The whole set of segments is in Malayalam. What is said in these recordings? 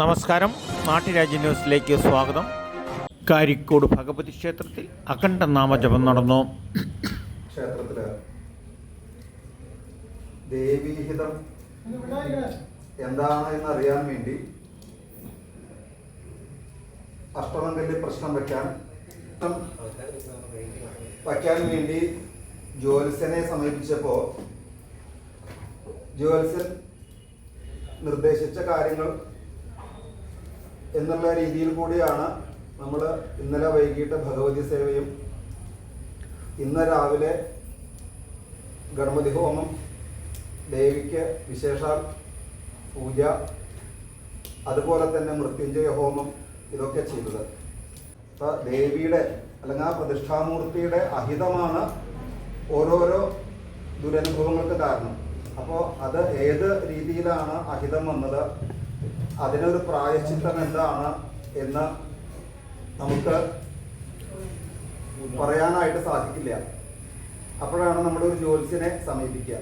നമസ്കാരം. നാട്ടുരാജ്യ ന്യൂസിലേക്ക് സ്വാഗതം. കാരിക്കോട് ഭഗവതി ക്ഷേത്രത്തിൽ അഖണ്ഡ നാമജപം നടന്നു. ക്ഷേത്രത്തിൽ ദേവീഹിതം എന്താണ് അറിയാൻ വേണ്ടി അഷ്ടമംഗല്യ പ്രശ്നം വെക്കാൻ വയ്ക്കാൻ വേണ്ടി ജ്യോത്സ്യനെ സമീപിച്ചപ്പോ ജ്യോത്സ്യൻ നിർദ്ദേശിച്ച കാര്യങ്ങൾ എന്നുള്ള രീതിയിൽ കൂടിയാണ് നമ്മൾ ഇന്നലെ വൈകിട്ട് ഭഗവതി സേവയും ഇന്ന് രാവിലെ ഗണപതി ഹോമം ദേവിക്ക് വിശേഷാൽ പൂജ അതുപോലെ തന്നെ മൃത്യുഞ്ജയ ഹോമം ഇതൊക്കെ ചെയ്തത്. അപ്പൊ ദേവിയുടെ അല്ലെങ്കിൽ ആ പ്രതിഷ്ഠാമൂർത്തിയുടെ അഹിതമാണ് ഓരോരോ ദുരനുഭവങ്ങൾക്ക് കാരണം. അപ്പോൾ അത് ഏത് രീതിയിലാണ് അഹിതം വന്നത്? അതിനൊരു പ്രായശ്ചിത്തം എന്താണ് എന്ന് നമുക്ക് പറയാനായിട്ട് സാധിക്കില്ല. അപ്പോഴാണ് നമ്മൾ ഒരു ജ്യോത്സ്യനെ സമീപിക്കുക.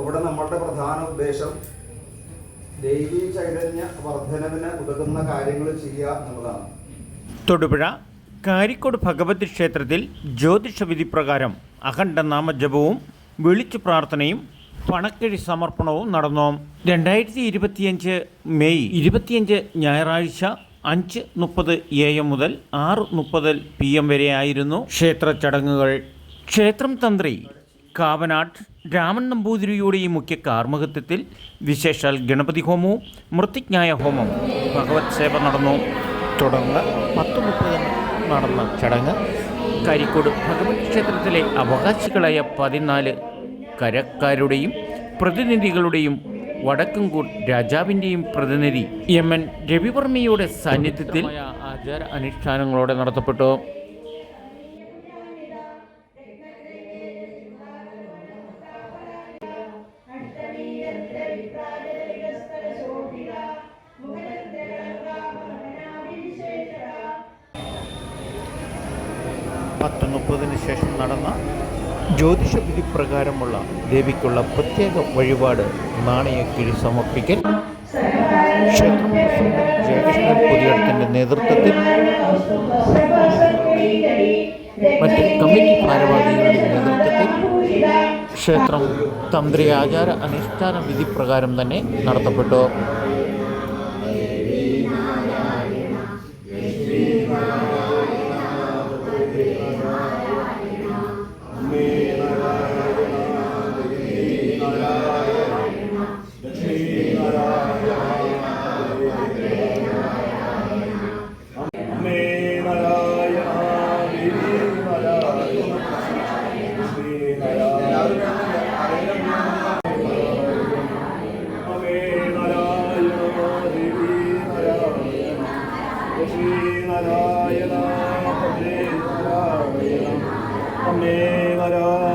ഇവിടെ നമ്മളുടെ പ്രധാന ഉദ്ദേശം ദൈവീ ചൈതന്യ വർധനവിന് ഉതകുന്ന കാര്യങ്ങൾ ചെയ്യുക എന്നുള്ളതാണ്. തൊടുപുഴ കാരിക്കോട് ഭഗവതി ക്ഷേത്രത്തിൽ ജ്യോതിഷവിധി പ്രകാരം അഖണ്ഡ നാമജപവും വിളിച്ചു പ്രാർത്ഥനയും പണക്കിഴി സമർപ്പണവും നടന്നു. രണ്ടായിരത്തി ഇരുപത്തിയഞ്ച് മെയ് ഇരുപത്തിയഞ്ച് ഞായറാഴ്ച അഞ്ച് മുപ്പത് എ എം മുതൽ ആറ് മുപ്പത് പി എം വരെയായിരുന്നു ക്ഷേത്ര ചടങ്ങുകൾ. ക്ഷേത്രം തന്ത്രി കാവനാട് രാമൻ നമ്പൂതിരിയുടെയും മുഖ്യ കാർമ്മകത്വത്തിൽ വിശേഷാൽ ഗണപതി ഹോമവും മൃത്തിജ്ഞായ ഹോമം ഭഗവത് സേവ നടന്നു. തുടർന്ന് പത്ത് മുപ്പതിന് നടന്ന ചടങ്ങ് കരിക്കോട് ഭഗവത് ക്ഷേത്രത്തിലെ അവകാശികളായ പതിനാല് കരക്കാരുടെയും പ്രതിനിധികളുടെയും വടക്കൻകൂർ രാജാവിന്റെയും പ്രതിനിധി എം എൻ രവിവർമ്മയുടെ സാന്നിധ്യത്തിൽ ആചാര അനുഷ്ഠാനങ്ങളോടെ നടത്തപ്പെട്ടു. പത്ത് മുപ്പതിന് ശേഷം നടന്ന ജ്യോതിഷ വിധി പ്രകാരമുള്ള ദേവിക്കുള്ള പ്രത്യേക വഴിപാട് നാണയക്കിഴി സമർപ്പിക്കൽ. ജയകൃഷ്ണൻ പുതിയടത്തിന്റെ നേതൃത്വത്തിൽ മറ്റ് കമ്മിറ്റി ഭാരവാഹികളുടെ നേതൃത്വത്തിൽ ക്ഷേത്രം തന്ത്രി ആചാര അനുഷ്ഠാന വിധി പ്രകാരം തന്നെ നടത്തപ്പെട്ടു. നാരായണ ഭദ്രേ നാരായണ അമ്മേ നാരായണ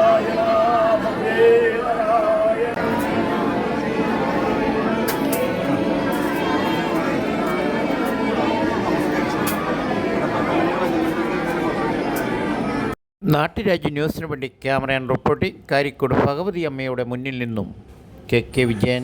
നാട്ടുരാജ്യ ന്യൂസിന് വേണ്ടി ക്യാമറയാൻ റിപ്പോർട്ടിംഗ് കാരിക്കോട് ഭഗവതി അമ്മയുടെ മുന്നിൽ നിന്നും കെ കെ വിജയൻ